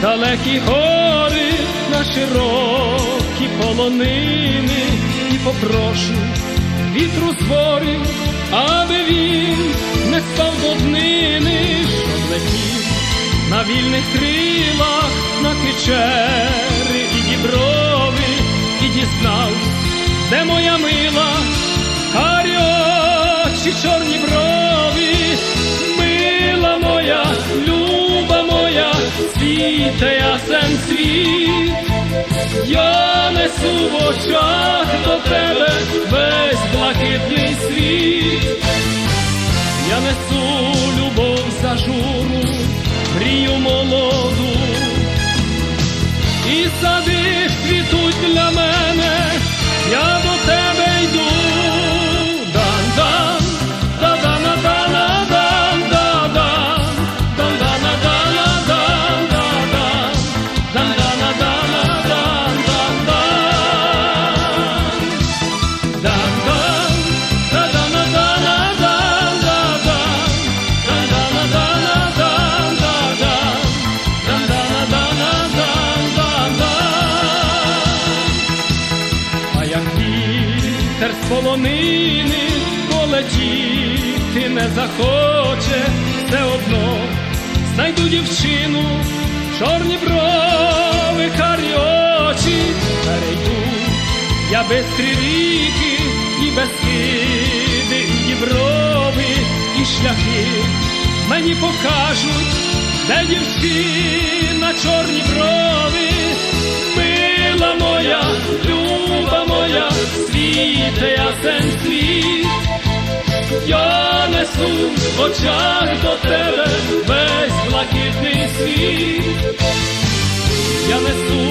далекі гори на широкі полонини, і попрошу вітру збори, аби він не спав до днини, що летів на вільних крилах, на кичери ясен світ, я несу в очах до тебе весь блакитний світ. Я несу любов за журу, мрію молоду, вітер з полонини полетіти не захоче, все одно знайду дівчину, чорні брови, карі очі, перейду я без ріки, і без киди, і діброви, і шляхи. Мені покажуть, де дівчина, чорні брови, світе ясен світ, я несу в очах до тебе весь блакитний світ, я несу